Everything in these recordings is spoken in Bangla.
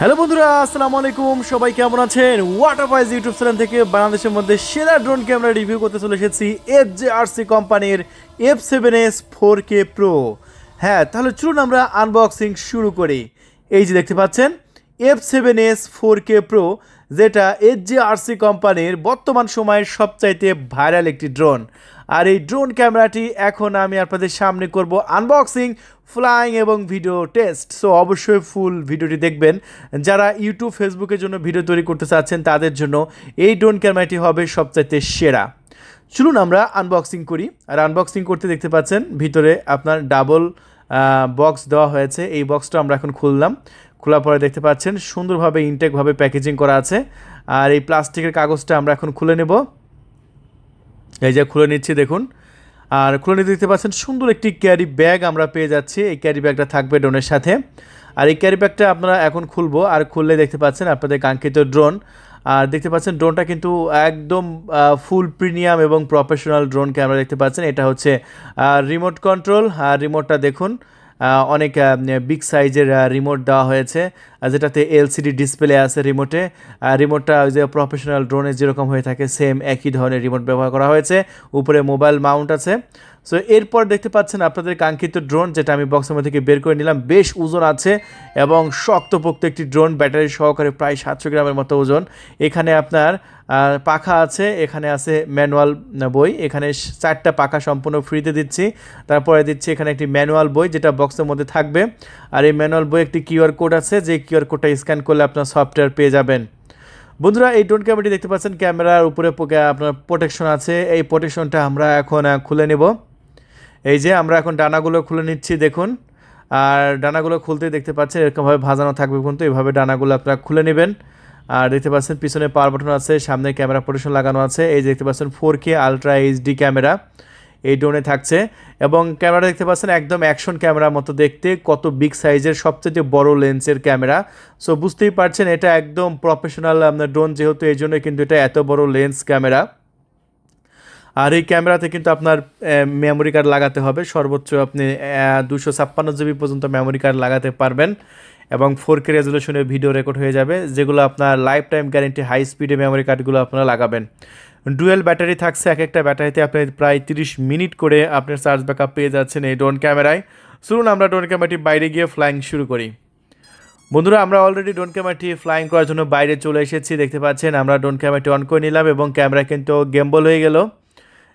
হ্যালো বন্ধুরা, আসসালামু আলাইকুম। সবাই কেমন আছেন? ওয়াটার পাইজ ইউটিউব চ্যানেল থেকে বাংলাদেশের মধ্যে সেরা ড্রোন ক্যামেরা রিভিউ করতে চলে এসেছি এফ জে আর সি কোম্পানির F seven S four K pro হ্যাঁ তাহলে চলুন আমরা আনবক্সিং শুরু করি। এই যে দেখতে পাচ্ছেন F seven S four K pro যেটা এইচ জে আর সি কোম্পানির বর্তমান সময়ের সবচাইতে ভাইরাল একটি ড্রোন আর এই ড্রোন ক্যামেরাটি এখন আমি আপনাদের সামনে করব আনবক্সিং ফ্লাইং এবং ভিডিও টেস্ট সো অবশ্যই ফুল ভিডিওটি দেখবেন। যারা ইউটিউব ফেসবুকের জন্য ভিডিও তৈরি করতে চাচ্ছেন, তাদের জন্য এই ড্রোন ক্যামেরাটি হবে সবচাইতে সেরা। চলুন আমরা আনবক্সিং করি। আর আনবক্সিং করতে দেখতে পাচ্ছেন, ভিতরে আপনার ডাবল বক্স দেওয়া হয়েছে। এই বক্সটা আমরা এখন খুললাম। খোলার পরে দেখতে পাচ্ছেন, সুন্দরভাবে ইনটেকভাবে প্যাকেজিং করা আছে। আর এই প্লাস্টিকের কাগজটা আমরা এখন খুলে নেব। এই যে খুলে নিচ্ছি, দেখুন। আর খুলে নিতে দেখতে পাচ্ছেন, সুন্দর একটি ক্যারি ব্যাগ আমরা পেয়ে যাচ্ছি। এই ক্যারি ব্যাগটা থাকবে ড্রোনের সাথে। আর এই ক্যারি ব্যাগটা আপনারা এখন খুলবো। আর খুললে দেখতে পাচ্ছেন আপনাদের কাঙ্ক্ষিত ড্রোন। আর দেখতে পাচ্ছেন, ড্রোনটা কিন্তু একদম ফুল প্রিমিয়াম এবং প্রফেশনাল ড্রোন ক্যামেরা দেখতে পাচ্ছেন। এটা হচ্ছে রিমোট কন্ট্রোল আর রিমোটটা দেখুন অনেক বিগ সাইজের রিমোট দেওয়া হয়েছে যেটাতে এলসিডি ডিসপ্লে আছে রিমোটে রিমোটটা ওই যে প্রফেশনাল ড্রোনে যেরকম হয়ে থাকে সেম একই ধরনের রিমোট ব্যবহার করা হয়েছে। উপরে মোবাইল মাউন্ট আছে। সো এরপর দেখতে পাচ্ছেন আপনাদের কাঙ্ক্ষিত ড্রোন যেটা আমি বক্সের মধ্যে থেকে বের করে নিলাম। বেশ ওজন আছে এবং শক্তপোক্ত একটি ড্রোন ব্যাটারি সহকারে প্রায় সাতশো গ্রামের মতো ওজন। এখানে আপনার পাখা আছে, এখানে আছে ম্যানুয়াল বই। এখানে চারটা পাখা সম্পূর্ণ ফ্রিতে দিচ্ছি। তারপরে দিচ্ছি এখানে একটি ম্যানুয়াল বই যেটা বক্সের মধ্যে থাকবে। আর এই ম্যানুয়াল বই একটি কিউআর কোড আছে, যে কিউআর কোডটা স্ক্যান করলে আপনার সফটওয়্যার পেয়ে যাবেন। বন্ধুরা, এই ড্রোন ক্যামেরাটি দেখতে পাচ্ছেন। ক্যামেরার উপরে আপনার প্রোটেকশন আছে। এই প্রোটেকশনটা আমরা এখন খুলে নেব। এই যে আমরা এখন ডানাগুলো খুলে নিচ্ছি, দেখুন। আর ডানাগুলো খুলতে দেখতে পাচ্ছেন এরকমভাবে ভাজানো থাকবে কিন্তু এইভাবে ডানাগুলো আপনারা খুলে নেবেন। আর দেখতে পাচ্ছেন পিছনে পাওয়ার বাটন আছে, সামনে ক্যামেরা প্রোটেকশন লাগানো আছে। এই দেখতে পাচ্ছেন four K ultra HD camera এই ড্রোনে থাকছে। এবং ক্যামেরা দেখতে পাচ্ছেন একদম অ্যাকশন ক্যামেরার মতো দেখতে, কত বিগ সাইজের সবচেয়ে বড় লেন্সের ক্যামেরা সো বুঝতেই পারছেন এটা একদম প্রফেশনাল আপনার ড্রোন যেহেতু, এই জন্য কিন্তু এটা এত বড় লেন্স ক্যামেরা আর এই ক্যামেরাতে কিন্তু আপনার মেমোরি কার্ড লাগাতে হবে। সর্বোচ্চ আপনি দুশো ছাপ্পান্ন জিবি পর্যন্ত মেমোরি কার্ড লাগাতে পারবেন এবং ফোর কে রেজলিউশনে ভিডিও রেকর্ড হয়ে যাবে, যেগুলো আপনার লাইফ টাইম গ্যারেন্টি হাই স্পিডে মেমোরি কার্ডগুলো আপনারা লাগাবেন। ডুয়েল ব্যাটারি থাকছে, এক একটা ব্যাটারিতে আপনি প্রায় তিরিশ মিনিট করে আপনার চার্জ ব্যাকআপ পেয়ে যাচ্ছেন এই ড্রোন ক্যামেরায় শুনুন আমরা ড্রোন ক্যামেরাটি বাইরে গিয়ে ফ্লাইং শুরু করি। বন্ধুরা, আমরা অলরেডি ড্রোন ক্যামেরাটি ফ্লাইং করার জন্য বাইরে চলে এসেছি, দেখতে পাচ্ছেন, আমরা ড্রোন ক্যামেরাটি অন করে নিলাম এবং ক্যামেরা কিন্তু গেম্বল হয়ে গেল।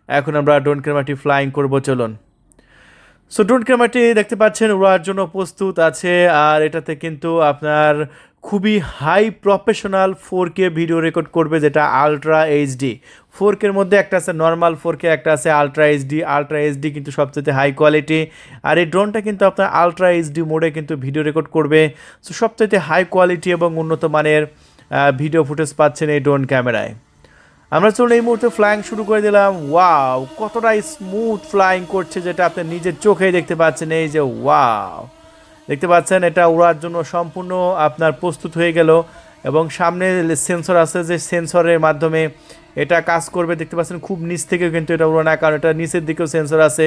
এখন আমরা ড্রোন ক্যামেরাটি ফ্লাইং করব, চলুন। সো ড্রোন ক্যামেরাটি দেখতে পাচ্ছেন, উড়ার জন্য প্রস্তুত আছে, আর এটাতে কিন্তু আপনার খুবই high professional four K video record করবে, যেটা আলট্রা এইচডি ফোর কের মধ্যে একটা আছে নর্মাল ফোর কে একটা আছে আলট্রা এইচডি আলট্রা এইচডি কিন্তু সবচেয়ে হাই কোয়ালিটি আর এই ড্রোনটা কিন্তু আপনার আলট্রা এইচডি মোডে কিন্তু ভিডিও রেকর্ড করবে। সো সবচেয়ে হাই কোয়ালিটি এবং উন্নত মানের ভিডিও ফুটেজ পাচ্ছেন এই ড্রোন ক্যামেরায়। আমরা চলুন এই মুহূর্তে ফ্লাইং শুরু করে দিলাম। ওয়াও কতটা স্মুথ ফ্লাইং করছে যেটা আপনি নিজের চোখেই দেখতে পাচ্ছেন। এই যে ওয়াও দেখতে পাচ্ছেন, এটা উড়ার জন্য সম্পূর্ণ আপনার প্রস্তুত হয়ে গেল। এবং সামনে সেন্সর আছে যে সেন্সরের মাধ্যমে এটা কাজ করবে। দেখতে পাচ্ছেন, খুব নিচ থেকেও কিন্তু এটা উড়ো না কারণ এটা নিচের দিকেও সেন্সর আছে,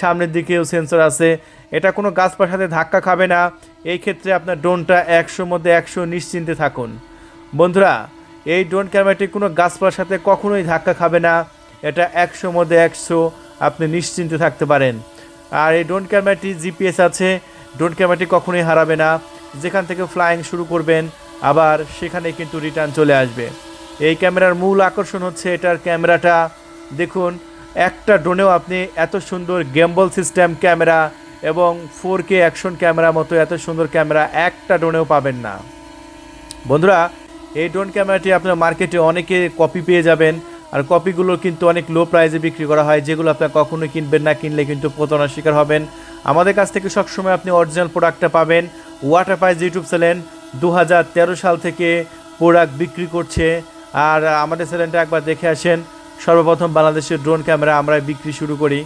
সামনের দিকেও সেন্সর আছে। এটা কোনো গাছপার সাথে ধাক্কা খাবে না। এই ক্ষেত্রে আপনার ড্রোনটা একশোর মধ্যে একশো নিশ্চিন্তে থাকুন। বন্ধুরা এই ড্রোন ক্যামেরাটি কোনো গাছপালার সাথে কখনোই ধাক্কা খাবে না। এটা একশো মধ্যে একশো। আপনি নিশ্চিন্তে থাকতে পারেন। আর এই ড্রোন ক্যামেরাটি জিপিএস আছে। ড্রোন ক্যামেরাটি কখনোই হারাবে না। যেখান থেকে ফ্লাইং শুরু করবেন, আবার সেখানে কিন্তু রিটার্ন চলে আসবে। এই ক্যামেরার মূল আকর্ষণ হচ্ছে এটার ক্যামেরাটা। দেখুন, একটা ড্রোনেও আপনি এত সুন্দর গেম্বল সিস্টেম ক্যামেরা এবং ফোর কে অ্যাকশন ক্যামেরা মতো এত সুন্দর ক্যামেরা একটা ড্রোনেও পাবেন না। বন্ধুরা এই ড্রোন ক্যামেরাটি আপনার মার্কেটে অনেকে কপি পেয়ে যাবেন। আর কপিগুলো কিন্তু অনেক লো প্রাইসে বিক্রি করা হয়, যেগুলো আপনার কখনোই কিনবেন না, কিনলে কিন্তু প্রতারণার শিকার হবেন। আমাদের কাছ থেকে সবসময় আপনি অরিজিনাল প্রোডাক্টটা পাবেন। ওয়াটার প্রাইস ইউটিউব চ্যানেল দু হাজার তেরো সাল থেকে প্রোডাক্ট বিক্রি করছে। আর আমাদের চ্যানেলটা একবার দেখে আসেন। সর্বপ্রথম বাংলাদেশের ড্রোন ক্যামেরা আমরা বিক্রি শুরু করি।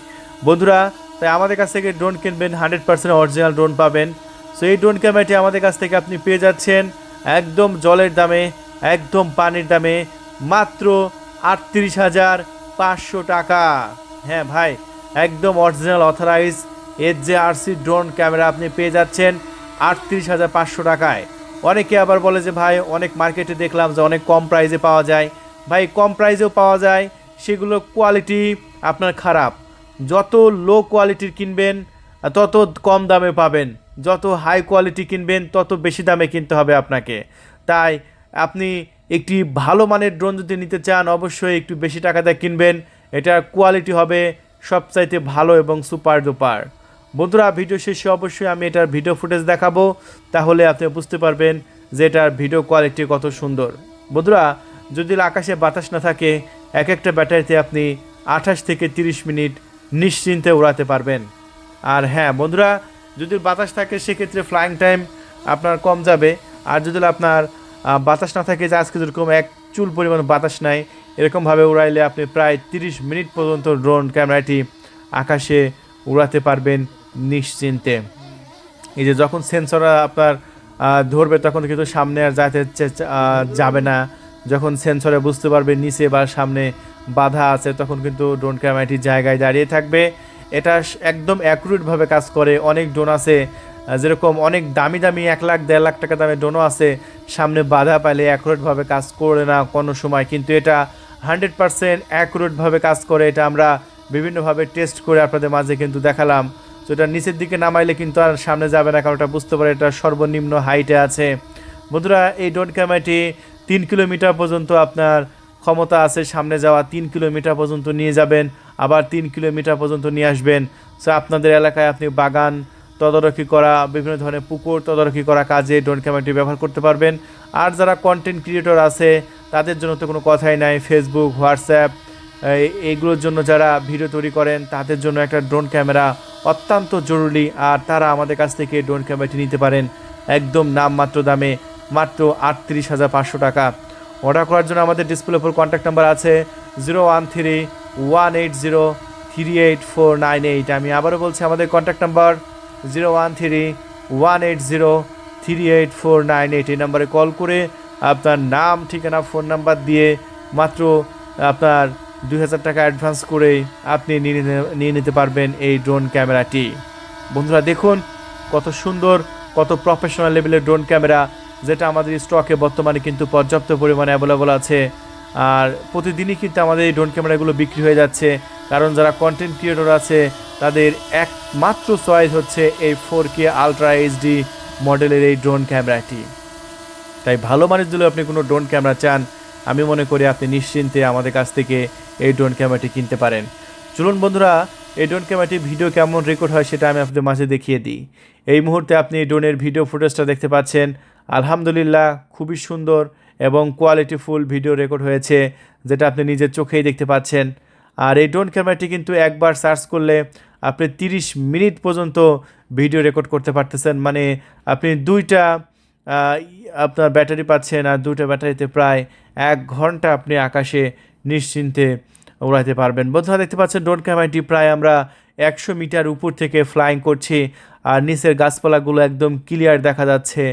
বন্ধুরা, তাই আমাদের কাছ থেকে ড্রোন কিনবেন হান্ড্রেড পার্সেন্ট অরিজিনাল ড্রোন পাবেন। সো এই ড্রোন ক্যামেরাটি আমাদের কাছ থেকে আপনি পেয়ে যাচ্ছেন। একদম জলের দামে, একদম পানির দামে মাত্র আটত্রিশ হাজার পাঁচশো টাকা। হ্যাঁ ভাই, একদম অরিজিনাল অথরাইজ এর যে আরসি ড্রোন ক্যামেরা আপনি পেয়ে যাচ্ছেন আটত্রিশ হাজার পাঁচশো টাকায়। অনেকে আবার বলে যে ভাই, অনেক মার্কেটে দেখলাম যে অনেক কম প্রাইসে পাওয়া যায়। ভাই, কম প্রাইসেও পাওয়া যায়, সেগুলো কোয়ালিটি আপনার খারাপ। যত লো কোয়ালিটির কিনবেন, তত কম দামে পাবেন। যত হাই কোয়ালিটি কিনবেন, তত বেশি দামে কিনতে হবে আপনাকে। তাই আপনি একটি ভালো মানের ড্রোন যদি নিতে চান, অবশ্যই একটু বেশি টাকা দিয়ে কিনবেন। এটার কোয়ালিটি হবে সবচাইতে ভালো এবং সুপার ডুপার বন্ধুরা ভিডিও শেষে অবশ্যই আমি এটার ভিডিও ফুটেজ দেখাবো। তাহলে আপনি বুঝতে পারবেন যে এটার ভিডিও কোয়ালিটি কত সুন্দর। বন্ধুরা, যদি আকাশে বাতাস না থাকে এক একটা ব্যাটারিতে আপনি আঠাশ থেকে তিরিশ মিনিট নিশ্চিন্তে উড়াতে পারবেন। আর হ্যাঁ বন্ধুরা যদি বাতাস থাকে, সেক্ষেত্রে ফ্লাইং টাইম আপনার কম যাবে। আর যদি আপনার বাতাস না থাকে, যে আজকে যেরকম এক চুল পরিমাণ বাতাস নাই, এরকমভাবে উড়াইলে আপনি প্রায় তিরিশ মিনিট পর্যন্ত ড্রোন ক্যামেরাটি আকাশে উড়াতে পারবেন নিশ্চিন্তে। এই যে যখন সেন্সর আপনার ধরবে, তখন কিন্তু সামনে আর যাতে যাবে না। যখন সেন্সরে বুঝতে পারবে, নিচে বা সামনে বাধা আছে, তখন কিন্তু ড্রোন ক্যামেরাটি জায়গায় দাঁড়িয়ে থাকবে। এটা একদম অ্যাকুরেটভাবে কাজ করে। অনেক ড্রোন আছে যেরকম অনেক দামি দামি এক লাখ, দেড় লাখ টাকা দামের ড্রোনও আছে। সামনে বাধা পাইলে অ্যাকুরেটভাবে কাজ করে না কোনো সময়। কিন্তু এটা হান্ড্রেড পারসেন্ট অ্যাকুরেটভাবে কাজ করে। এটা আমরা বিভিন্নভাবে টেস্ট করে আপনাদের মাঝে কিন্তু দেখালাম। তো এটা নিচের দিকে নামাইলে কিন্তু আর সামনে যাবে না, কারণ এটা বুঝতে পারে এটা সর্বনিম্ন হাইটে আছে। বন্ধুরা, এই ড্রোন ক্যামেরাটি তিন কিলোমিটার পর্যন্ত আপনার ক্ষমতা আছে। সামনে যাওয়া তিন কিলোমিটার পর্যন্ত নিয়ে যাবেন। আবার তিন কিলোমিটার পর্যন্ত নিয়ে আসবেন। সো আপনাদের এলাকায় আপনি বাগান তদারকি করা, বিভিন্ন ধরনের পুকুর তদারকি করা কাজে ড্রোন ক্যামেরাটি ব্যবহার করতে পারবেন। আর যারা কন্টেন্ট ক্রিয়েটর আছে, তাদের জন্য তো কোনো কথাই নাই। ফেসবুক হোয়াটসঅ্যাপ এইগুলোর জন্য যারা ভিডিও তৈরি করেন, তাদের জন্য একটা ড্রোন ক্যামেরা অত্যন্ত জরুরি। আর তারা আমাদের কাছ থেকে ড্রোন ক্যামেরাটি নিতে পারেন একদম নামমাত্র দামে, মাত্র আটত্রিশ হাজার পাঁচশো টাকা। অর্ডার করার জন্য আমাদের ডিসপ্লে উপর কন্ট্যাক্ট নাম্বার আছে zero one three one eight zero three eight four nine eight আমি আবারও বলছি, আমাদের contact number zero one three one eight zero three eight four nine eight এই নাম্বারে কল করে আপনার নাম, ঠিকানা ফোন নাম্বার দিয়ে মাত্র আপনার দুই হাজার টাকা অ্যাডভান্স করে আপনি নিয়ে নিতে- পারবেন এই ড্রোন ক্যামেরাটি বন্ধুরা, দেখুন কত সুন্দর, কত প্রফেশনাল লেভেলের ড্রোন ক্যামেরা যেটা আমাদের স্টকে বর্তমানে কিন্তু পর্যাপ্ত পরিমাণে অ্যাভেলেবল আছে। আর প্রতিদিনই কিন্তু আমাদের এই ড্রোন ক্যামেরাগুলো বিক্রি হয়ে যাচ্ছে। কারণ যারা কন্টেন্ট ক্রিয়েটর আছে, তাদের একমাত্র চয়েস হচ্ছে এই ফোর কে আলট্রা এইচডি মডেলের এই ড্রোন ক্যামেরাটি তাই ভালো মানের যদি আপনি কোনো ড্রোন ক্যামেরা চান, আমি মনে করি আপনি নিশ্চিন্তে আমাদের কাছ থেকে এই ড্রোন ক্যামেরাটি কিনতে পারেন। চলুন বন্ধুরা, এই ড্রোন ক্যামেরাটি ভিডিও কেমন রেকর্ড হয় সেটা আমি আপনাদের মাঝে দেখিয়ে দিই। এই মুহূর্তে আপনি এই ড্রোনের ভিডিও ফুটেজটা দেখতে পাচ্ছেন। আলহামদুলিল্লাহ, খুবই সুন্দর। এবং কোয়ালিটিফুল ভিডিও রেকর্ড হয়েছে, যেটা আপনি নিজের চোখেই দেখতে পাচ্ছেন। আর এই ড্রোন ক্যামেরাটি কিন্তু একবার সার্চ করলে আপনি তিরিশ মিনিট পর্যন্ত ভিডিও রেকর্ড করতে পারতেছেন। মানে আপনি দুইটা আপনার ব্যাটারি পাচ্ছেন আর দুইটা ব্যাটারিতে প্রায় এক ঘণ্টা আপনি আকাশে নিশ্চিন্তে উড়াতে পারবেন। বন্ধুরা, দেখতে পাচ্ছেন ড্রোন ক্যামেরাটি প্রায় আমরা একশো মিটার উপর থেকে ফ্লাইং করছি। আর নিচের গাছপালাগুলো একদম ক্লিয়ার দেখা যাচ্ছে।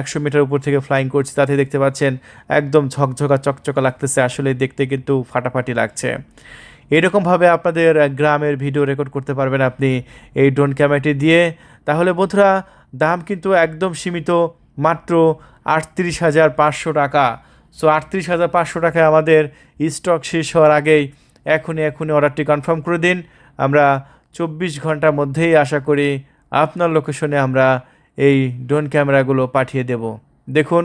একশো মিটার উপর থেকে ফ্লাইং করছি তাতে দেখতে পাচ্ছেন একদম ঝকঝকা, চকচকা লাগতেছে। আসলে দেখতে কিন্তু ফাটাফাটি লাগছে। এরকমভাবে আপনাদের গ্রামের ভিডিও রেকর্ড করতে পারবেন আপনি এই ড্রোন ক্যামেরাটি দিয়ে। তাহলে বন্ধুরা, দাম কিন্তু একদম সীমিত, মাত্র আটত্রিশ হাজার পাঁচশো টাকা। সো আটত্রিশ হাজার পাঁচশো টাকায় আমাদের স্টক শেষ হওয়ার আগেই এখনই এখনই অর্ডারটি কনফার্ম করে দিন। আমরা চব্বিশ ঘণ্টার মধ্যেই আশা করি আপনার লোকেশনে আমরা এই ড্রোন ক্যামেরাগুলো পাঠিয়ে দেব। দেখুন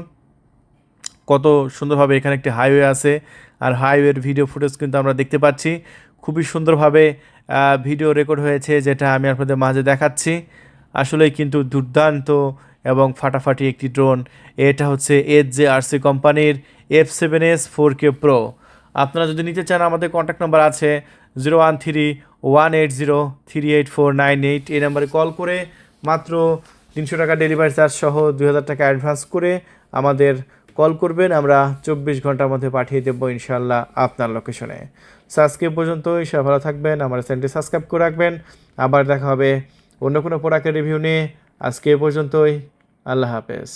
কত সুন্দরভাবে এখানে একটি হাইওয়ে আছে। আর হাইওয়ের ভিডিও ফুটেজ কিন্তু আমরা দেখতে পাচ্ছি। খুবই সুন্দরভাবে ভিডিও রেকর্ড হয়েছে যেটা আমি আপনাদের মাঝে দেখাচ্ছি। আসলেই কিন্তু দুর্দান্ত এবং ফাটাফাটি একটি ড্রোন। এটা হচ্ছে এইচ জে আরসি কোম্পানির F seven S four K pro. আপনারা যদি নিতে চান, আমাদের কন্ট্যাক্ট নাম্বার আছে zero one three one eight zero three eight four nine eight. এই নাম্বারে কল করে মাত্র তিনশো টাকা ডেলিভারি চার্জ সহ দুই হাজার টাকা অ্যাডভান্স করে আমাদের কল করবেন। আমরা চব্বিশ ঘণ্টার মধ্যে পাঠিয়ে দেবো ইনশাল্লাহ আপনার লোকেশনে সো আজকে পর্যন্তই। সব ভালো থাকবেন। আমার চ্যানেলটি সাবস্ক্রাইব করে রাখবেন। আবার দেখা হবে অন্য কোনো প্রোডাক্টের রিভিউ নিয়ে। আজকে পর্যন্তই। আল্লাহ হাফেজ।